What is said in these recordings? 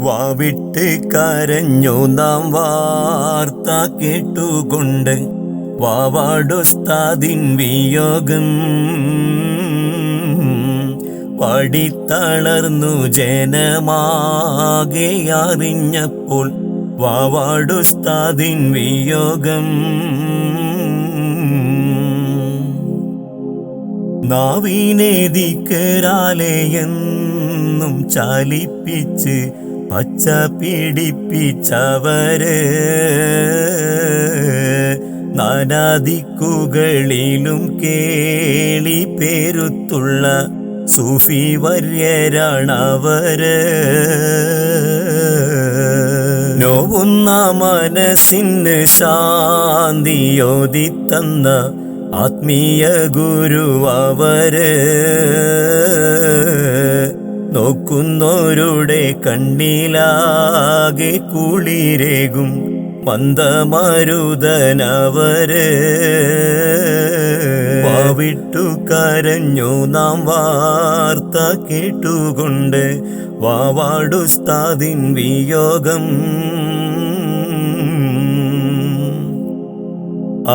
വാവിട്ട് കരഞ്ഞു നാം വാർത്ത കേട്ടുകൊണ്ട് വാവാടുസ്താദിൻ വിയോഗം. പടിത്തളർന്നു ജനമാകെ അറിഞ്ഞപ്പോൾ വാവാടുസ്താദിൻ വിയോഗം. നാവിനെ ദിക്കരാലെയെന്നും ചലിപ്പിച്ച് പച്ച പിടിപ്പിച്ചവര് നാനാദിക്കുകളിലും കേളി പേരുത്തുള്ള സൂഫി വര്യരാണവര് നോവുന്ന മനസ്സിന് ശാന്തിയോതി തന്ന ആത്മീയ ഗുരു അവർ. നോക്കുന്നോരുടെ കണ്ണിലാകെ കുളിരേകും മന്ദമരുതനവര് വിട്ടു കരഞ്ഞു നാം വാർത്ത കേട്ടുകൊണ്ട് വാവാടുസ്താദിൻ വിയോഗം.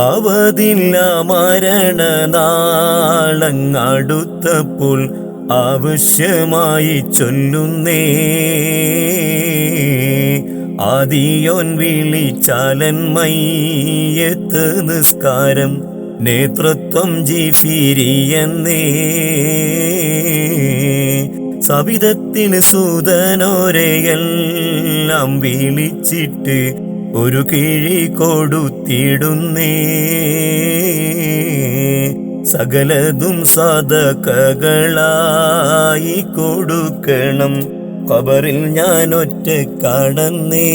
അവതില്ല മരണനാളങ്ങടുത്തപ്പോൾ ആവശ്യമായി ചൊല്ലുന്നേ. ആദിയോൻ വിളിച്ചാലൻ മയ്യത്ത് നിസ്കാരം നേതൃത്വം ജിഫിരിയെന്നേ. സവിധത്തിന് സൂതനോരെയെല്ലാം വിളിച്ചിട്ട് ഒരു കിഴി കൊടുത്തിടുന്നേ. സകലതും സാധകകളായി കൊടുക്കണം. കബറിൽ ഞാൻ ഒറ്റ കടന്നേ.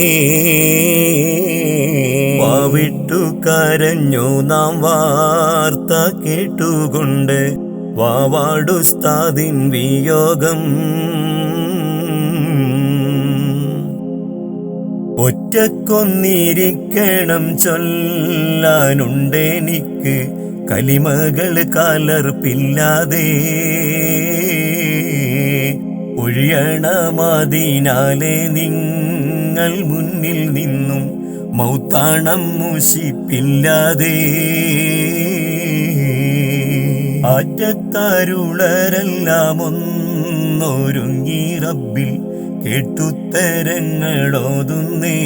വാവിട്ടു കരഞ്ഞു നാം വാർത്ത കേട്ടുകൊണ്ട്. വാവാടുസ്താദിൻ വിയോഗം ഒറ്റക്കൊന്നിരിക്കണം ചൊല്ലാനുണ്ടെനിക്ക് കലിമകൾ കലർപ്പില്ലാതെ. ഒഴിയണമാതിനാലെ നിങ്ങൾ മുന്നിൽ നിന്നും മൗത്താണം മൂശിപ്പില്ലാതെ. ആറ്റത്താരുളരെല്ലാം ഒന്നൊരുങ്ങി റബ്ബിൽ കേട്ടുത്തരങ്ങളോതുന്നേ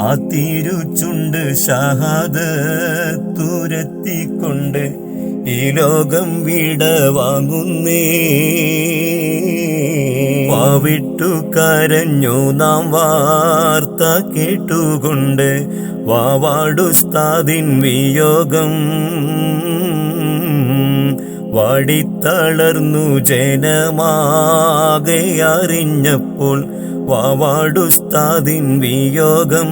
ആ തിരുച്ചുണ്ട് ഷഹാദത്തുരത്തിക്കൊണ്ട് ഈ ലോകം വിട വാങ്ങുന്നേ. വാവിട്ടു കരഞ്ഞു നാം വാർത്ത കേട്ടുകൊണ്ട് വാവാടുസ്താദിൻ വിയോഗം. വാടിത്തളർന്നു ജനമാകെ അറിഞ്ഞപ്പോൾ വാവാടുസ്താദിൻ വിയോഗം